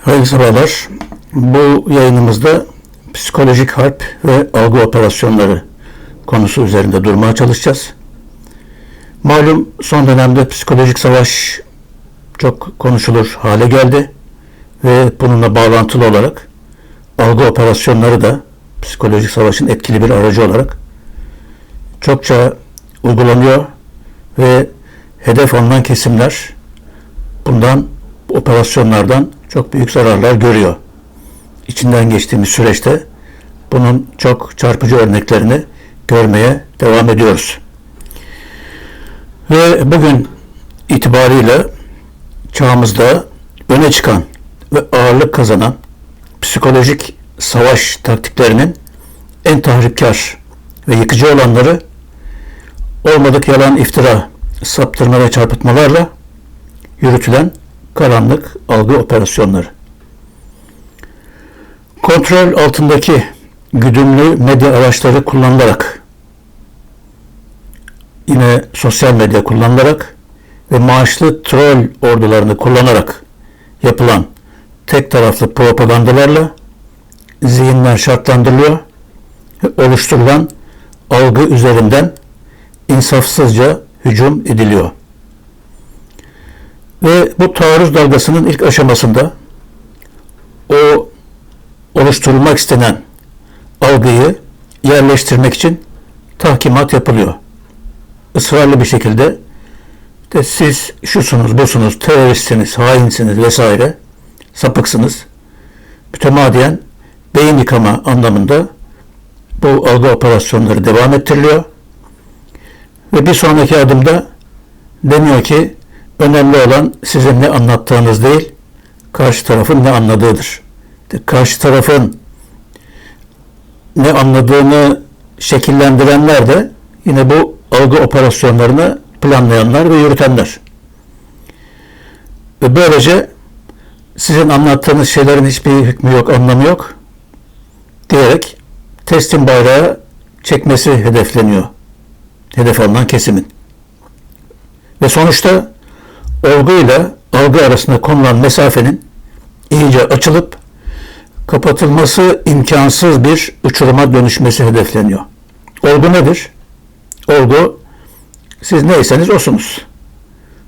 Hayırlı sabahlar. Bu yayınımızda psikolojik harp ve algı operasyonları konusu üzerinde durmaya çalışacağız. Malum son dönemde psikolojik savaş çok konuşulur hale geldi ve bununla bağlantılı olarak algı operasyonları da psikolojik savaşın etkili bir aracı olarak çokça uygulanıyor ve hedef alınan kesimler bundan operasyonlardan çok büyük zararlar görüyor. İçinden geçtiğimiz süreçte bunun çok çarpıcı örneklerini görmeye devam ediyoruz. Ve bugün itibariyle çağımızda öne çıkan ve ağırlık kazanan psikolojik savaş taktiklerinin en tahripkar ve yıkıcı olanları olmadık yalan iftira, saptırma ve çarpıtmalarla yürütülen karanlık algı operasyonları. Kontrol altındaki güdümlü medya araçları kullanılarak yine sosyal medya kullanılarak ve maaşlı troll ordularını kullanarak yapılan tek taraflı propagandalarla zihinler şartlandırılıyor ve oluşturulan algı üzerinden insafsızca hücum ediliyor. Ve bu taarruz dalgasının ilk aşamasında o oluşturulmak istenen algıyı yerleştirmek için tahkimat yapılıyor. Israrlı bir şekilde de siz şusunuz, busunuz, teröristsiniz, hainsiniz vesaire, sapıksınız. Mütemadiyen beyin yıkama anlamında bu algı operasyonları devam ettiriliyor. Ve bir sonraki adımda deniyor ki önemli olan sizin ne anlattığınız değil, karşı tarafın ne anladığıdır. Karşı tarafın ne anladığını şekillendirenler de yine bu algı operasyonlarını planlayanlar ve yürütenler. Ve böylece sizin anlattığınız şeylerin hiçbir hükmü yok, anlamı yok diyerek teslim bayrağı çekmesi hedefleniyor. Hedef alınan kesimin. Ve sonuçta olgu ile algı arasında konulan mesafenin iyice açılıp kapatılması imkansız bir uçuruma dönüşmesi hedefleniyor. Olgu nedir? Olgu siz neyseniz osunuz.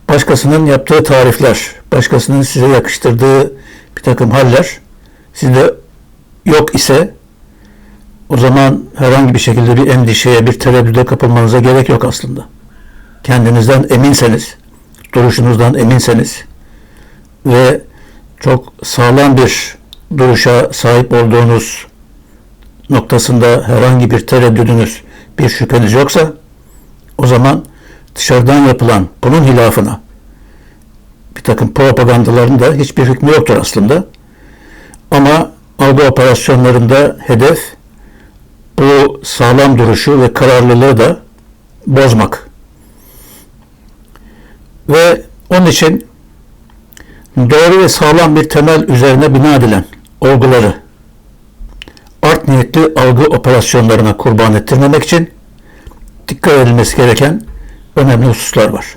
Başkasının yaptığı tarifler, başkasının size yakıştırdığı bir takım haller sizde yok ise o zaman herhangi bir şekilde bir endişeye, bir tereddüde kapılmanıza gerek yok aslında. Kendinizden eminseniz, duruşunuzdan eminseniz ve çok sağlam bir duruşa sahip olduğunuz noktasında herhangi bir tereddüdünüz, bir şüpheniz yoksa o zaman dışarıdan yapılan bunun hilafına bir takım propagandaların da hiçbir hükmü yoktur aslında. Ama algı operasyonlarında hedef bu sağlam duruşu ve kararlılığı da bozmak. Ve onun için doğru ve sağlam bir temel üzerine bina edilen olguları art niyetli algı operasyonlarına kurban ettirmemek için dikkat edilmesi gereken önemli hususlar var.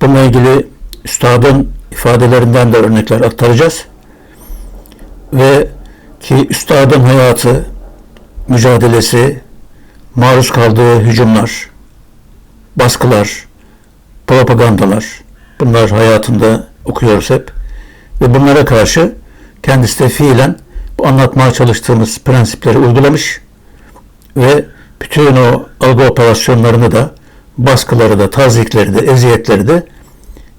Bununla ilgili üstadın ifadelerinden de örnekler aktaracağız. Ve ki üstadın hayatı, mücadelesi, maruz kaldığı hücumlar, baskılar, propagandalar, bunlar hayatında okuyoruz hep. Ve bunlara karşı kendisi de fiilen bu anlatmaya çalıştığımız prensipleri uygulamış ve bütün o algı operasyonlarını da baskıları da, tazikleri de, eziyetleri de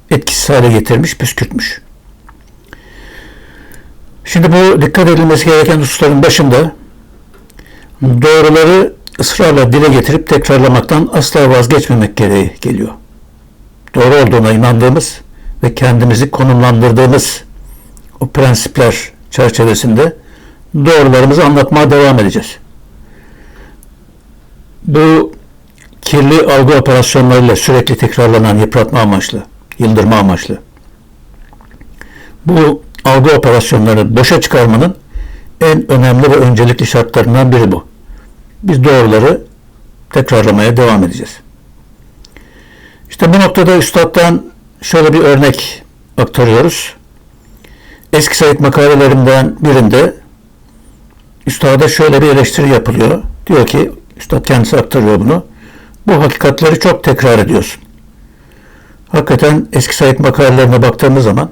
etkisiz hale getirmiş, püskürtmüş. Şimdi bu dikkat edilmesi gereken hususların başında doğruları ısrarla dile getirip tekrarlamaktan asla vazgeçmemek gereği geliyor. Doğru olduğuna inandığımız ve kendimizi konumlandırdığımız o prensipler çerçevesinde doğrularımızı anlatmaya devam edeceğiz. Bu kirli algı operasyonlarıyla sürekli tekrarlanan yıpratma amaçlı, yıldırma amaçlı. Bu algı operasyonlarını boşa çıkarmanın en önemli ve öncelikli şartlarından biri bu. Biz doğruları tekrarlamaya devam edeceğiz. İşte bu noktada üstaddan şöyle bir örnek aktarıyoruz. eski Said makalelerimden birinde Üstad'a şöyle bir eleştiri yapılıyor. Diyor ki, Üstad kendisi aktarıyor bunu. Bu hakikatleri çok tekrar ediyorsun. Hakikaten eski Said makalelerine baktığımız zaman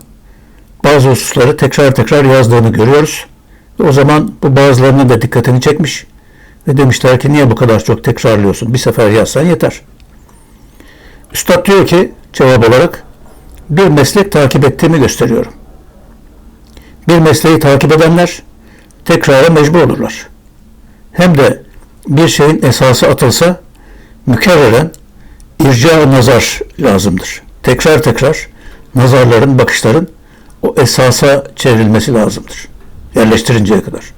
bazı hususları tekrar tekrar yazdığını görüyoruz. Ve o zaman bu bazılarının da dikkatini çekmiş. Ve demişler ki niye bu kadar çok tekrarlıyorsun? Bir sefer yazsan yeter. Üstad diyor ki cevap olarak bir meslek takip ettiğimi gösteriyorum. Bir mesleği takip edenler tekrara mecbur olurlar. Hem de bir şeyin esası atılsa mükerreren irca nazar lazımdır. Tekrar tekrar nazarların, bakışların o esasa çevrilmesi lazımdır. Yerleştirinceye kadar.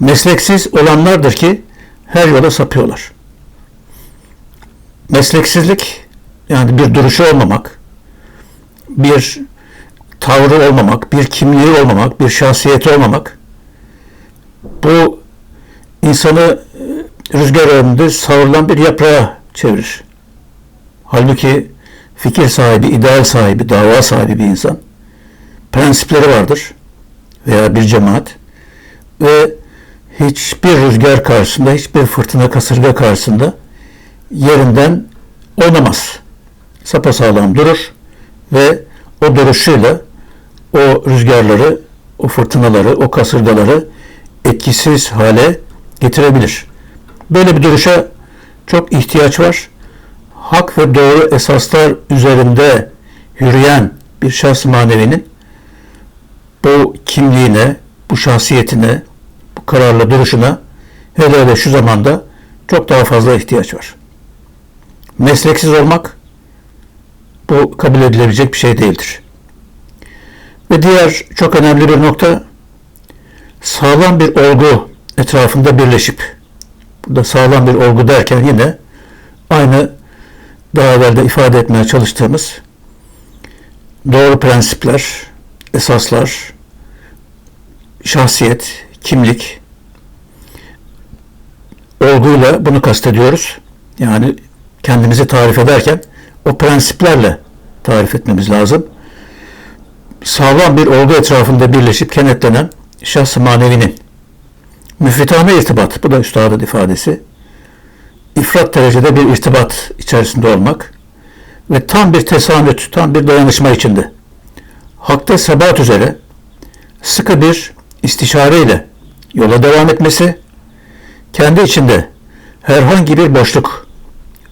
Mesleksiz olanlardır ki her yola sapıyorlar. Mesleksizlik yani bir duruşu olmamak, bir tavrı olmamak, bir kimliği olmamak, bir şahsiyeti olmamak bu insanı e, rüzgar önünde savrulan bir yaprağa çevirir. Halbuki fikir sahibi, ideal sahibi, dava sahibi bir insan prensipleri vardır veya bir cemaat ve hiçbir rüzgar karşısında, hiçbir fırtına kasırga karşısında yerinden oynamaz. Sapasağlam durur ve o duruşuyla o rüzgarları, o fırtınaları, o kasırgaları etkisiz hale getirebilir. Böyle bir duruşa çok ihtiyaç var. Hak ve doğru esaslar üzerinde yürüyen bir şahs manevinin bu kimliğine, bu şahsiyetine, bu kararlı duruşuna hele hele şu zamanda çok daha fazla ihtiyaç var. Mesleksiz olmak bu kabul edilebilecek bir şey değildir. Ve diğer çok önemli bir nokta sağlam bir olgu etrafında birleşip burada sağlam bir olgu derken yine aynı daha evvel de ifade etmeye çalıştığımız doğru prensipler, esaslar, şahsiyet, kimlik olguyla bunu kastediyoruz. Yani kendimizi tarif ederken o prensiplerle tarif etmemiz lazım. Sağlam bir olgu etrafında birleşip kenetlenen şahs manevinin müfritane irtibat, bu da üstadın ifadesi, ifrat derecede bir irtibat içerisinde olmak ve tam bir tesamüt, tam bir dayanışma içinde hakta sebat üzere sıkı bir istişare ile yola devam etmesi, kendi içinde herhangi bir boşluk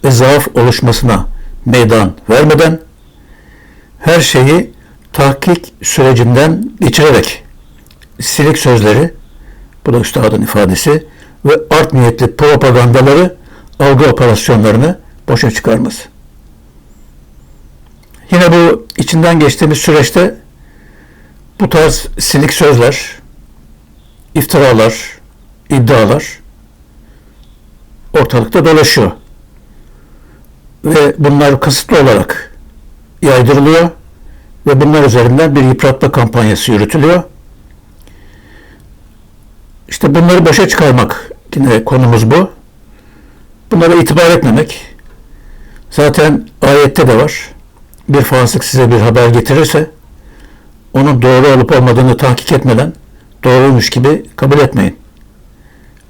ve zaaf oluşmasına meydan vermeden her şeyi tahkik sürecinden geçirerek silik sözleri, bu da üstadın ifadesi ve art niyetli propagandaları, algı operasyonlarını boşa çıkarması. Yine bu içinden geçtiğimiz süreçte bu tarz silik sözler, iftiralar, iddialar ortalıkta dolaşıyor. Ve bunlar kasıtlı olarak yaydırılıyor ve bunlar üzerinden bir yıpratma kampanyası yürütülüyor. İşte bunları boşa çıkarmak yine konumuz bu. Bunlara itibar etmemek. Zaten ayette de var. Bir fasık size bir haber getirirse onun doğru olup olmadığını tahkik etmeden doğruymuş gibi kabul etmeyin.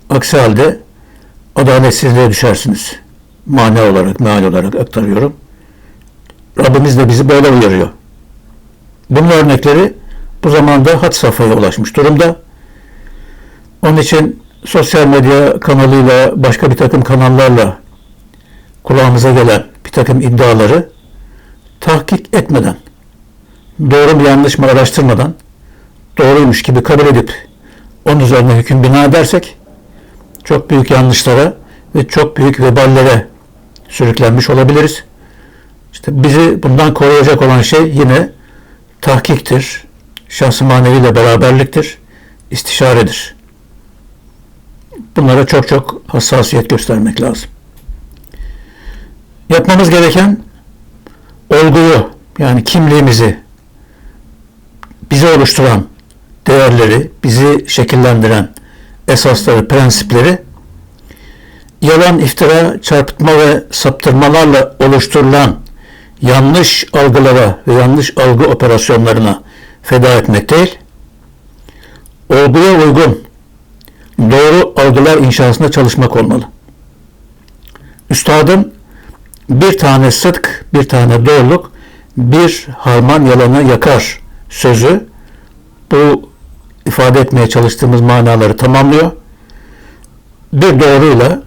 Aksi halde adaletsizliğe düşersiniz. Mane olarak, meal olarak aktarıyorum. Rabbimiz de bizi böyle uyarıyor. Bunun örnekleri bu zamanda had safhaya ulaşmış durumda. Onun için sosyal medya kanalıyla, başka bir takım kanallarla kulağımıza gelen bir takım iddiaları tahkik etmeden, doğru mu yanlış mı araştırmadan doğruymuş gibi kabul edip onun üzerine hüküm bina edersek çok büyük yanlışlara ve çok büyük veballere sürüklenmiş olabiliriz. İşte bizi bundan koruyacak olan şey yine tahkiktir, şahsı maneviyle beraberliktir, istişaredir. Bunlara çok çok hassasiyet göstermek lazım. Yapmamız gereken olguyu yani kimliğimizi bizi oluşturan değerleri, bizi şekillendiren esasları, prensipleri yalan, iftira, çarpıtma ve saptırmalarla oluşturulan yanlış algılara ve yanlış algı operasyonlarına feda etmek değil, olguya uygun doğru algılar inşasında çalışmak olmalı. Üstadın bir tane sıdk, bir tane doğruluk, bir harman yalanı yakar sözü bu ifade etmeye çalıştığımız manaları tamamlıyor. Bir doğruyla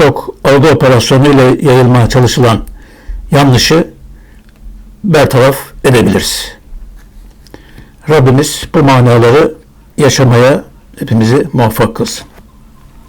birçok algı operasyonuyla yayılmaya çalışılan yanlışı bertaraf edebiliriz. Rabbimiz bu manaları yaşamaya hepimizi muvaffak kılsın.